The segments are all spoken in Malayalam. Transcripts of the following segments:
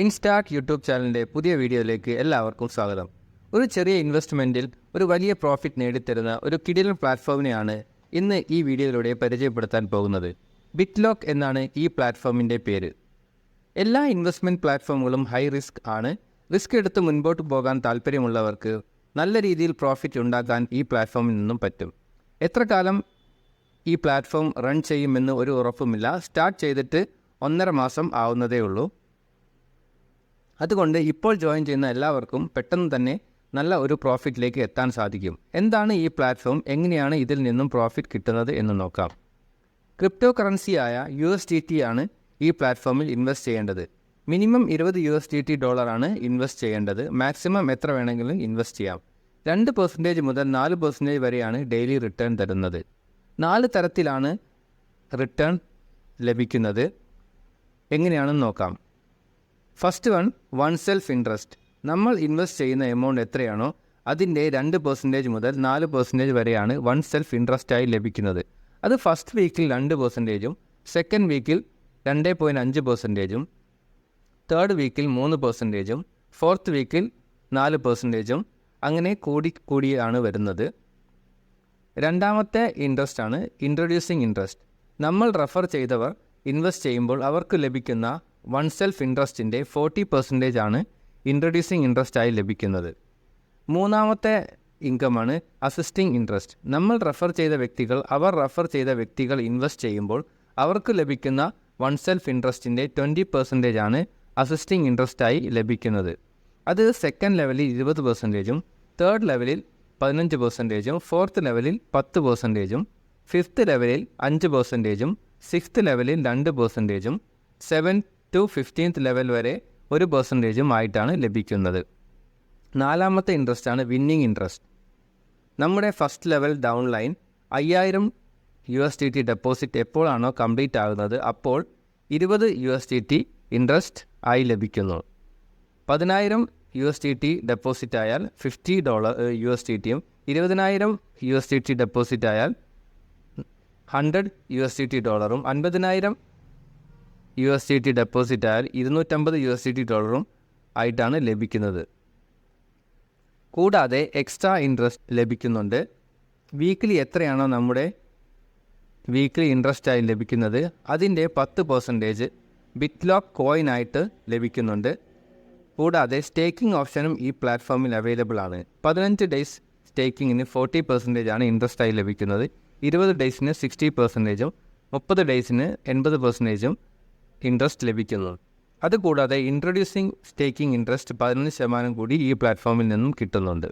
ഇൻസ്റ്റാർട്ട് യൂട്യൂബ് ചാനലിന്റെ പുതിയ വീഡിയോയിലേക്ക് എല്ലാവർക്കും സ്വാഗതം. ഒരു ചെറിയ ഇൻവെസ്റ്റ്മെന്റിൽ ഒരു വലിയ പ്രോഫിറ്റ് നേടിത്തരുന്ന ഒരു കിടിലൻ പ്ലാറ്റ്ഫോമിനെയാണ് ഇന്ന് ഈ വീഡിയോയിലൂടെ പരിചയപ്പെടുത്താൻ പോകുന്നത്. ബിറ്റ്ലോക്ക് എന്നാണ് ഈ പ്ലാറ്റ്ഫോമിന്റെ പേര്. എല്ലാ ഇൻവെസ്റ്റ്മെന്റ് പ്ലാറ്റ്ഫോമുകളും ഹൈ റിസ്ക് ആണ്. റിസ്ക് എടുത്ത് മുൻപോട്ട് പോകാൻ താല്പര്യമുള്ളവർക്ക് നല്ല രീതിയിൽ പ്രോഫിറ്റ് ഉണ്ടാക്കാൻ ഈ പ്ലാറ്റ്ഫോമിൽ നിന്നും പറ്റും. എത്ര കാലം ഈ പ്ലാറ്റ്ഫോം റൺ ചെയ്യുമെന്ന് ഒരു ഉറപ്പുമില്ല. സ്റ്റാർട്ട് ചെയ്തിട്ട് ഒന്നര മാസം ആവുന്നതേ ഉള്ളൂ. അതുകൊണ്ട് ഇപ്പോൾ ജോയിൻ ചെയ്യുന്ന എല്ലാവർക്കും പെട്ടെന്ന് തന്നെ നല്ല ഒരു പ്രോഫിറ്റിലേക്ക് എത്താൻ സാധിക്കും. എന്താണ് ഈ പ്ലാറ്റ്ഫോം എങ്ങനെയാണ് ഇതിൽ നിന്നും പ്രോഫിറ്റ് കിട്ടുന്നത് എന്ന് നോക്കാം. ക്രിപ്റ്റോ കറൻസിയായ യു എസ് ടി ടി ആണ് ഈ പ്ലാറ്റ്ഫോമിൽ ഇൻവെസ്റ്റ് ചെയ്യേണ്ടത്. മിനിമം ഇരുപത് യു എസ് ടി ടി ഡോളറാണ് ഇൻവെസ്റ്റ് ചെയ്യേണ്ടത്. മാക്സിമം എത്ര വേണമെങ്കിലും ഇൻവെസ്റ്റ് ചെയ്യാം. രണ്ട് പെർസെന്റേജ് മുതൽ നാല് പെർസെന്റേജ് വരെയാണ് ഡെയിലി റിട്ടേൺ തരുന്നത്. നാല് തരത്തിലാണ് റിട്ടേൺ ലഭിക്കുന്നത്. എങ്ങനെയാണെന്ന് നോക്കാം. First one one self interest നമ്മൾ ഇൻവെസ്റ്റ് ചെയ്യുന്ന എമൗണ്ട് എത്രയാണോ അതിന്റെ രണ്ട് പെർസെന്റേജ് മുതൽ നാല് പെർസെന്റേജ് വരെയാണ് വൺ സെൽഫ് ഇൻട്രസ്റ്റായി ലഭിക്കുന്നത്. അത് ഫസ്റ്റ് വീക്കിൽ രണ്ട് പെർസെന്റേജും സെക്കൻഡ് വീക്കിൽ രണ്ട് പോയിന്റ് അഞ്ച് പെർസെന്റേജും തേർഡ് വീക്കിൽ മൂന്ന് പെർസെന്റേജും ഫോർത്ത് വീക്കിൽ നാല് പെർസെന്റേജും അങ്ങനെ കൂടി കൂടിയാണ് വരുന്നത്. രണ്ടാമത്തെ ഇൻട്രസ്റ്റ് ആണ് ഇൻട്രൊഡ്യൂസിങ് ഇൻട്രസ്റ്റ് നമ്മൾ റെഫർ ചെയ്തവർ ഇൻവെസ്റ്റ് ചെയ്യുമ്പോൾ അവർക്ക് ലഭിക്കുന്ന വൺ സെൽഫ് ഇൻട്രസ്റ്റിന്റെ ഫോർട്ടി പെർസെന്റേജ് ആണ് ഇൻട്രൊഡ്യൂസിങ് ഇൻട്രസ്റ്റ് ആയി ലഭിക്കുന്നത്. മൂന്നാമത്തെ ഇൻകമാണ് അസിസ്റ്റിംഗ് ഇൻട്രസ്റ്റ് നമ്മൾ റെഫർ ചെയ്ത വ്യക്തികൾ അവർ റെഫർ ചെയ്ത വ്യക്തികൾ ഇൻവെസ്റ്റ് ചെയ്യുമ്പോൾ അവർക്ക് ലഭിക്കുന്ന വൺ സെൽഫ് ഇൻട്രസ്റ്റിന്റെ ട്വന്റി പെർസെന്റേജ് ആണ് അസിസ്റ്റിംഗ് ഇൻട്രസ്റ്റായി ലഭിക്കുന്നത്. അത് സെക്കൻഡ് ലെവലിൽ ഇരുപത് പെർസെന്റേജും തേർഡ് ലെവലിൽ പതിനഞ്ച് പെർസെന്റേജും ഫോർത്ത് ലെവലിൽ പത്ത് പെർസെന്റേജും ഫിഫ്ത്ത് ലെവലിൽ അഞ്ച് പെർസെന്റേജും സിക്സ്ത് ലെവലിൽ രണ്ട് പെർസെന്റേജും സെവൻ ടു ഫിഫ്റ്റീൻത്ത് ലെവൽ വരെ ഒരു പെർസെന്റേജും ആയിട്ടാണ് ലഭിക്കുന്നത്. നാലാമത്തെ ഇൻട്രസ്റ്റ് ആണ് വിന്നിങ് ഇൻട്രസ്റ്റ് നമ്മുടെ ഫസ്റ്റ് ലെവൽ ഡൗൺ ലൈൻ അയ്യായിരം U S T T deposit എപ്പോഴാണോ കംപ്ലീറ്റ് ആകുന്നത് അപ്പോൾ ഇരുപത് U S T T interest ആയി ലഭിക്കുന്നു. പതിനായിരം U S T T deposit ആയാൽ fifty dollar U S T ടിയും ഇരുപതിനായിരം U S T T deposit ആയാൽ hundred U S T T ഡോളറും അൻപതിനായിരം U S D T deposit ആയാൽ ഇരുന്നൂറ്റമ്പത് യു എസ് ഡി ടി ഡോളറും ആയിട്ടാണ് ലഭിക്കുന്നത്. കൂടാതെ എക്സ്ട്രാ ഇൻട്രസ്റ്റ് ലഭിക്കുന്നുണ്ട്. വീക്കിലി എത്രയാണോ നമ്മുടെ വീക്കിലി ഇൻട്രസ്റ്റ് ആയി ലഭിക്കുന്നത് അതിന്റെ പത്ത് പെർസെന്റേജ് ബിറ്റ്ലോക്ക് കോയിനായിട്ട് ലഭിക്കുന്നുണ്ട്. കൂടാതെ സ്റ്റേക്കിംഗ് ഓപ്ഷനും ഈ പ്ലാറ്റ്ഫോമിൽ അവൈലബിൾ ആണ്. പതിനഞ്ച് ഡേയ്സ് സ്റ്റേക്കിങ്ങിന് ഫോർട്ടി പെർസെന്റേജ് ആണ് ഇൻട്രസ്റ്റ് ആയി ലഭിക്കുന്നത്. ഇരുപത് ഡേയ്സിന് സിക്സ്റ്റി പെർസെന്റേജും മുപ്പത് ഡേയ്സിന് എൺപത് പെർസെന്റേജും ഇൻട്രസ്റ്റ് ലഭിക്കുന്നത്. അതുകൂടാതെ ഇൻട്രൊഡ്യൂസിങ് സ്റ്റേക്കിംഗ് ഇൻട്രസ്റ്റ് പതിനൊന്ന് ശതമാനം കൂടി ഈ പ്ലാറ്റ്ഫോമിൽ നിന്നും കിട്ടുന്നുണ്ട്.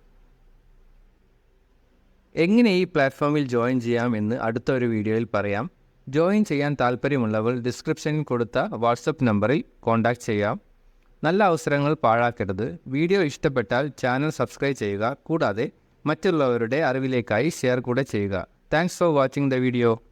എങ്ങനെ ഈ പ്ലാറ്റ്ഫോമിൽ ജോയിൻ ചെയ്യാം എന്ന് അടുത്ത ഒരു വീഡിയോയിൽ പറയാം. ജോയിൻ ചെയ്യാൻ താല്പര്യമുള്ളവർ ഡിസ്ക്രിപ്ഷനിൽ കൊടുത്ത വാട്സപ്പ് നമ്പറിൽ കോൺടാക്റ്റ് ചെയ്യാം. നല്ല അവസരങ്ങൾ പാഴാക്കരുത്. വീഡിയോ ഇഷ്ടപ്പെട്ടാൽ ചാനൽ സബ്സ്ക്രൈബ് ചെയ്യുക. കൂടാതെ മറ്റുള്ളവരുടെ അറിവിലേക്കായി ഷെയർ കൂടെ ചെയ്യുക. Thanks for watching the video